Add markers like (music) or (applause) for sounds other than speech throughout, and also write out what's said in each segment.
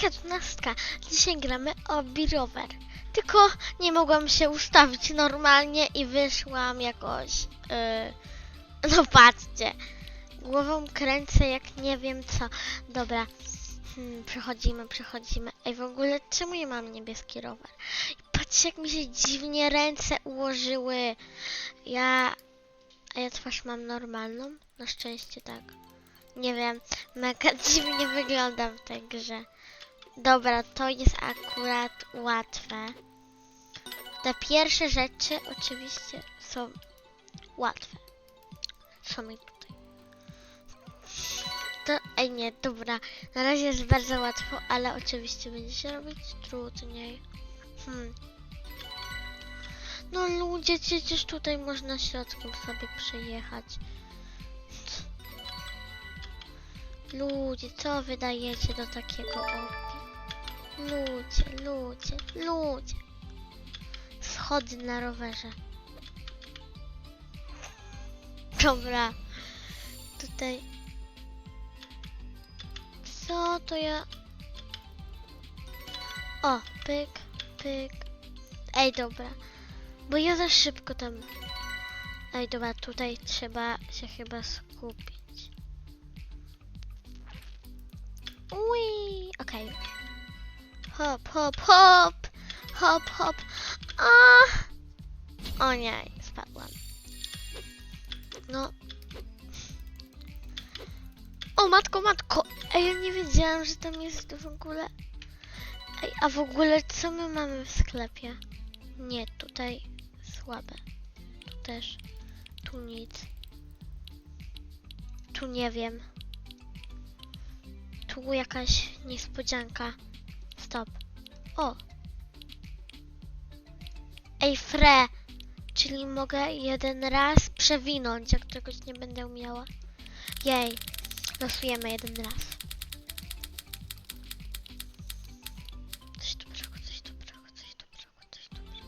Hejka, dwunastka. Dzisiaj gramy o Rower. Tylko nie mogłam się ustawić normalnie i wyszłam jakoś... Yy... No patrzcie. Głową kręcę jak nie wiem co. Dobra. Hmm, przechodzimy, przechodzimy. Ej, w ogóle czemu ja mam niebieski rower? Patrzcie jak mi się dziwnie ręce ułożyły. Ja... A ja twarz mam normalną? Na szczęście tak. Nie wiem, mega (laughs) dziwnie wyglądam w tej grze. Dobra, to jest akurat łatwe. Te pierwsze rzeczy oczywiście są łatwe. Są mi tutaj. To, ej nie, dobra. Na razie jest bardzo łatwo, ale oczywiście będzie się robić trudniej. Hmm. No ludzie, przecież tutaj można środkiem sobie przejechać. Ludzie, co wydajecie do takiego? Ludzie, ludzie, ludzie. Schody na rowerze. Dobra. Tutaj. Co to ja... O, pyk, pyk. Ej, dobra. Bo ja za szybko tam... Ej, dobra, tutaj trzeba się chyba skupić. Ui, okej. Hop, hop, hop, hop, hop. A! O nie, spadłam. No. O matko, matko. Ej, ja nie wiedziałam, że tam jest w ogóle. Ej, a w ogóle co my mamy w sklepie? Nie, tutaj słabe. Tu też. Tu nic. Tu nie wiem. Tu jakaś niespodzianka. O! Ej, fre! Czyli mogę jeden raz przewinąć, jak czegoś nie będę umiała. Jej. Losujemy jeden raz. Coś dobrego, coś dobrego, coś dobrego, coś dobrego.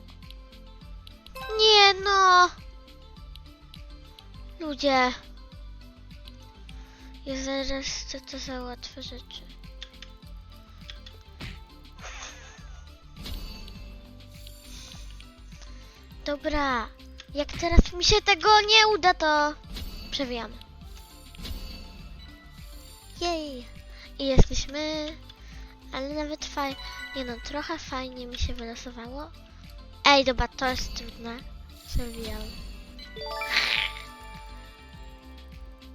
Nie no! Ludzie. Ja zaraz to za łatwe rzeczy. Dobra, jak teraz mi się tego nie uda, to przewijamy. Jej! I jesteśmy, ale nawet fajnie, nie no, trochę fajnie mi się wylosowało. Ej, dobra, to jest trudne. Przewijam.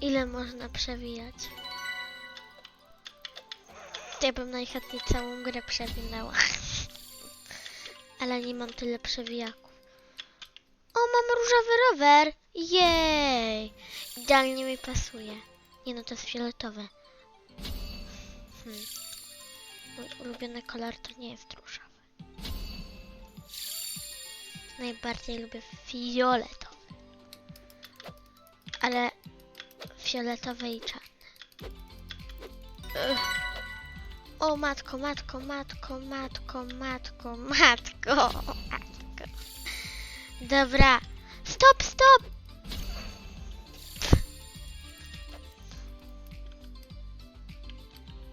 Ile można przewijać? Ja bym najchętniej całą grę przewinęła. (laughs) Ale nie mam tyle przewijaków. O, mam różowy rower! Jej! Idealnie mi pasuje. Nie no, to jest fioletowe. Hmm. Mój ulubiony kolor to nie jest różowy. Najbardziej lubię fioletowy. Ale fioletowe i czarne. Ugh. O matko, matko, matko, matko, matko, matko. Dobra. Stop, stop!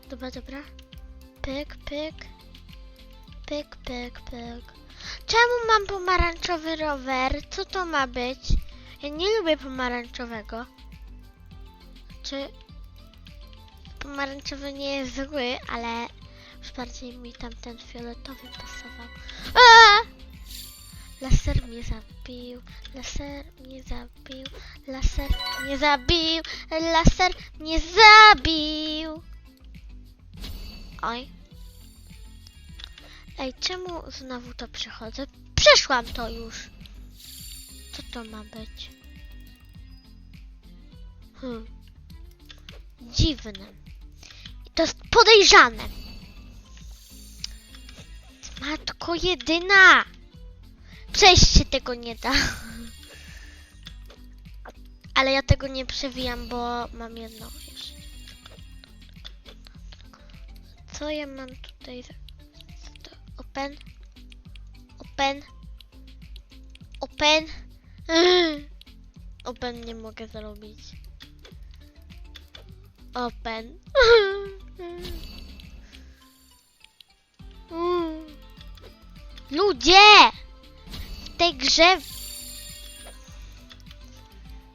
Dobra, dobra. Pyk, pyk. Pyk, pyk, pyk. Czemu mam pomarańczowy rower? Co to ma być? Ja nie lubię pomarańczowego. Czy pomarańczowy nie jest zły, ale już bardziej mi tamten fioletowy pasował. A! Laser mnie zabił, laser mnie zabił, laser mnie zabił, laser mnie zabił. Oj. Ej, czemu znowu to przychodzę? Przeszłam to już. Co to ma być? Hmm. Dziwne. To jest podejrzane. Matko jedyna! Przejść się tego nie da. Ale ja tego nie przewijam, bo mam jedno. Co ja mam tutaj? Open. Open. Open. (laughs) Open nie mogę zrobić. Open. (laughs) Ludzie! Tej grze...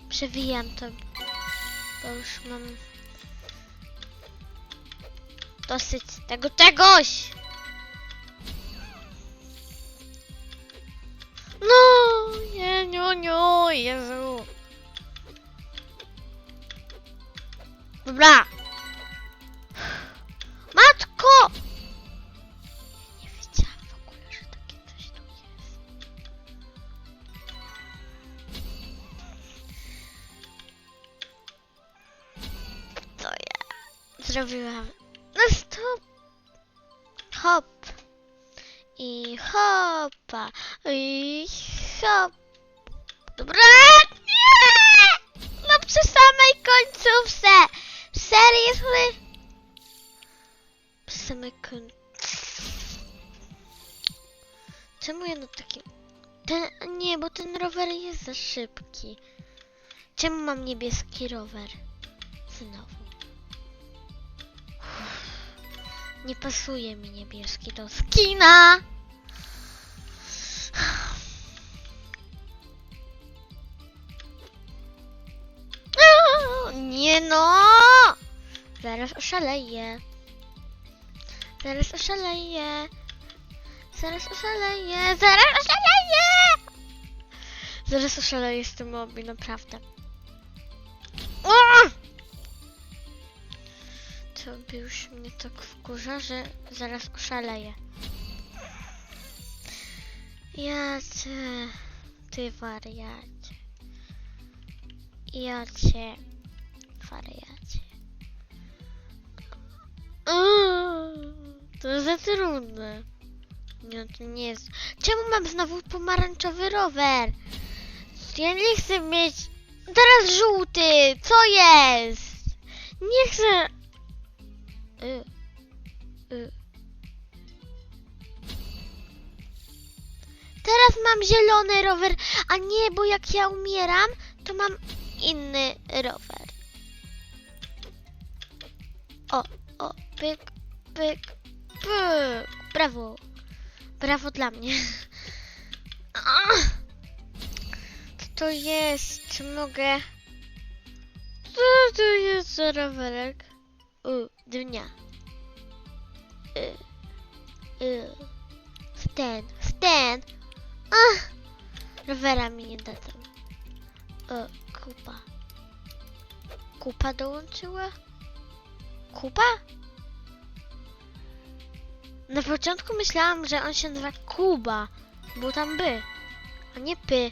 Przewijam to, bo już mam... Dosyć tego czegoś! No, nie, nie, nie, Jezu. Dobra. Matko! Zrobiłam? No stop. Hop. I hopa. I hop. Dobra. Nie! No przy samej końcówce. Seriously? Przy samej końcówce. Czemu ja na takim... Ten... Nie, bo ten rower jest za szybki. Czemu mam niebieski rower? Znowu. Nie pasuje mi niebieski do skina. Nie no! Zaraz oszaleję. Zaraz oszaleję. Zaraz oszaleję. Zaraz oszaleję! Zaraz oszaleję z tym mobi, naprawdę. To by już mnie tak wkurza, że zaraz oszaleję. Ja ty wariacie. Ja cię, wariacie. To za trudne. Nie, to nie jest. Czemu mam znowu pomarańczowy rower? Ja nie chcę mieć. Teraz żółty! Co jest? Nie chcę. Y, y. Teraz mam zielony rower, a nie, bo jak ja umieram, to mam inny rower. O, o, pyk, pyk, pyk. Brawo. Brawo dla mnie. (laughs) Co to jest? Czy mogę... Co to jest za rowerek? U, dnia. Y, y. Stan, Stan. Rowera mi nie dadzą. O, kupa. Kupa dołączyła? Kupa? Na początku myślałam, że on się nazywa Kuba, bo tam by, a nie py.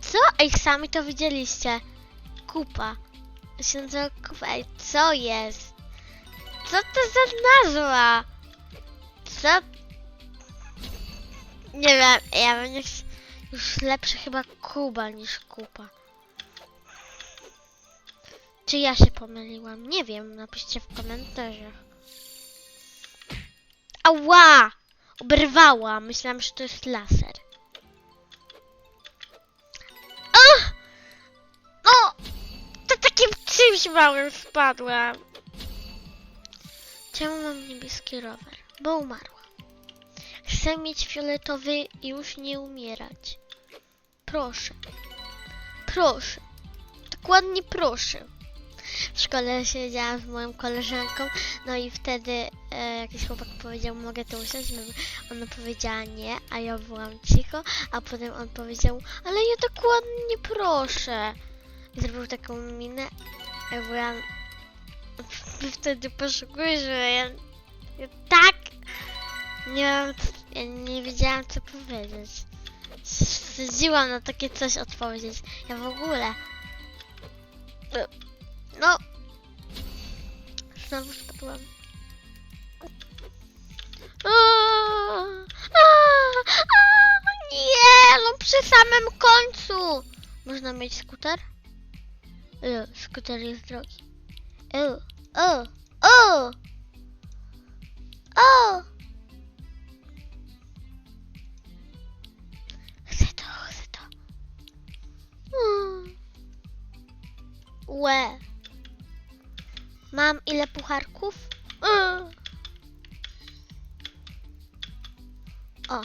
Co? Ej, sami to widzieliście. Kupa. Się nazywa Kupa. Ej, co jest? Co to za nazwa? Co? Nie wiem, ja bym ch- już lepszy chyba Kuba niż Kupa. Czy ja się pomyliłam? Nie wiem, napiszcie w komentarzach. Ała! Oberwała. Myślałam, że to jest laser. Ach! No! To takim czymś małym spadłam. Czemu mam niebieski rower? Bo umarłam. Chcę mieć fioletowy i już nie umierać. Proszę. Proszę. Dokładnie proszę. W szkole siedziałam z moją koleżanką, no i wtedy e, jakiś chłopak powiedział, mogę tu usiąść? Ona powiedziała nie, a ja byłam cicho, a potem on powiedział, ale ja dokładnie proszę. I zrobił taką minę, ja byłam wtedy poszukujesz, że ja, ja tak nie mam, ja nie wiedziałam co powiedzieć. Wstydziłam na takie coś odpowiedzieć. Ja w ogóle. E, No. Znowu spadłam. Nie, no przy samym końcu. Można mieć skuter? E, skuter jest drogi. O, o, o! O! Chcę to, chcę to. Łe. Mam ile pucharków? O,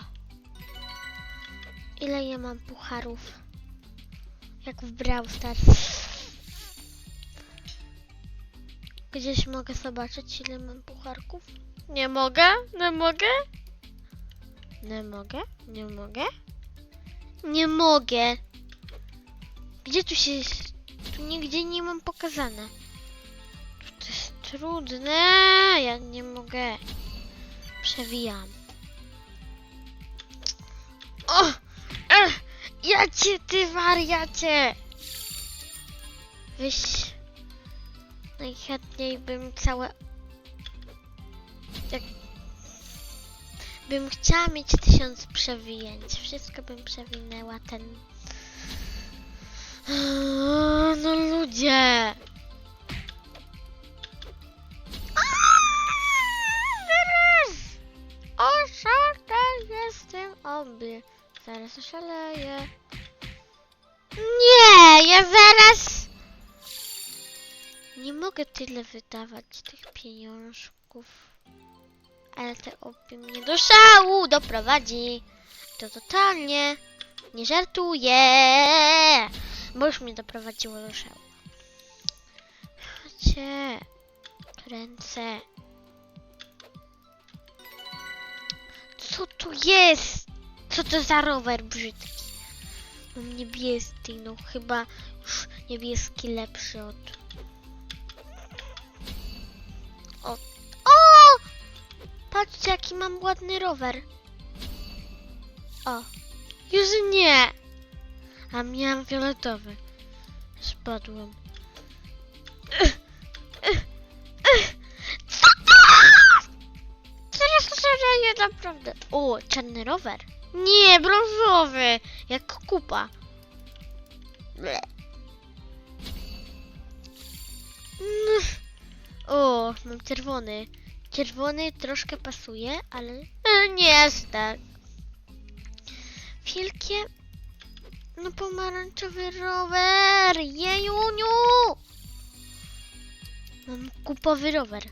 Ile ja mam pucharów? Jak w Brawl Stars. Gdzieś mogę zobaczyć, ile mam pucharków? Nie mogę? Nie mogę? Nie mogę? Nie mogę? Nie mogę. Gdzie tu się... Tu nigdzie nie mam pokazane. To jest trudne. Ja nie mogę. Przewijam. O! Ech, ja cię, ty wariacie! Wyś... Najchętniej bym całe... Jak... Bym chciała mieć tysiąc przewijęć. Wszystko bym przewinęła ten... No ludzie! Oszalę jestem obie. Zaraz oszaleję. Nie, ja mogę tyle wydawać tych pieniążków. Ale te obie mnie do szału doprowadzi. To totalnie nie żartuję. Bo już mnie doprowadziło do szału. Chodźcie. Kręcę. Co tu jest? Co to za rower brzydki? Mam niebieski, no chyba już niebieski lepszy od... Patrzcie, jaki mam ładny rower. O! Już nie! A miałam fioletowy. Spadłem. Ech, ech, ech. Co to? Teraz szaleje, naprawdę. O, czarny rower. Nie, brązowy. Jak kupa. Ble. Mm. O, mam czerwony. Czerwony troszkę pasuje, ale e, nie jest tak. Wielkie... No pomarańczowy rower. Jejuniu! Mam kupowy rower.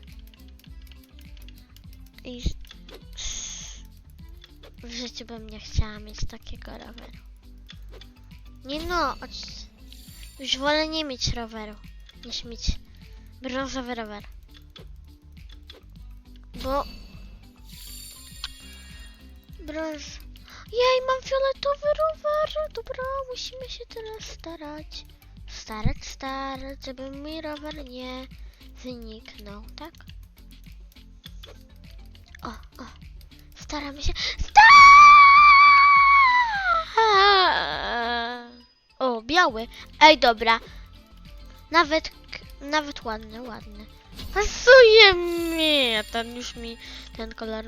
I w życiu bym nie chciała mieć takiego roweru. Nie no, już wolę nie mieć roweru, niż mieć brązowy rower. Bo brąz... Jej, mam fioletowy rower! Dobra, musimy się teraz starać. Starać, starać, żeby mój rower nie zniknął, tak? O, o. Staramy się. Sta- O, biały. Ej, dobra. Nawet, nawet ładny, ładny. Pasuje mi. Ten już mi, ten kolor.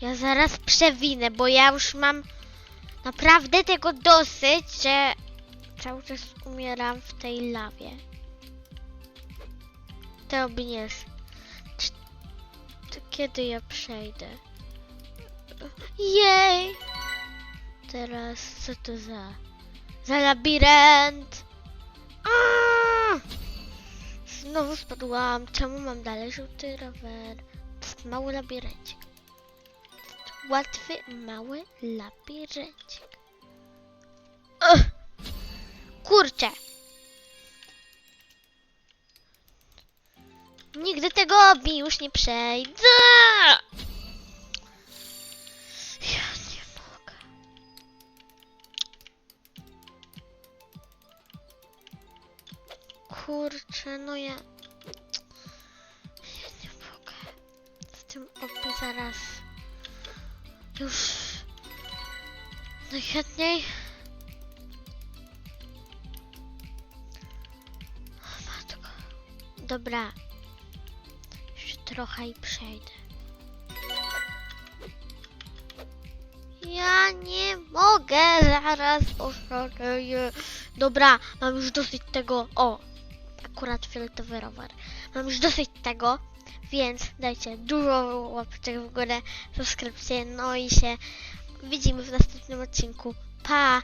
Ja zaraz przewinę, bo ja już mam naprawdę tego dosyć, że cały czas umieram w tej lawie. To by To kiedy ja przejdę? Jej! Teraz co to za... Za labirynt! Aaa! Znowu spadłam. Czemu mam dalej żółty rower? Jest mały labiryncik. Łatwy, mały labiryncik. Ugh! Kurczę! Nigdy tego obi już nie przejdę! No ja... Ja nie mogę. Z tym obi zaraz... Już... Najchętniej... O matko. Dobra. Jeszcze trochę i przejdę. Ja nie mogę, zaraz oszaleję. Dobra, mam już dosyć tego. O, akurat fioletowy rower. Mam już dosyć tego, więc dajcie dużo łapeczek w górę, subskrypcję, no i się widzimy w następnym odcinku. Pa!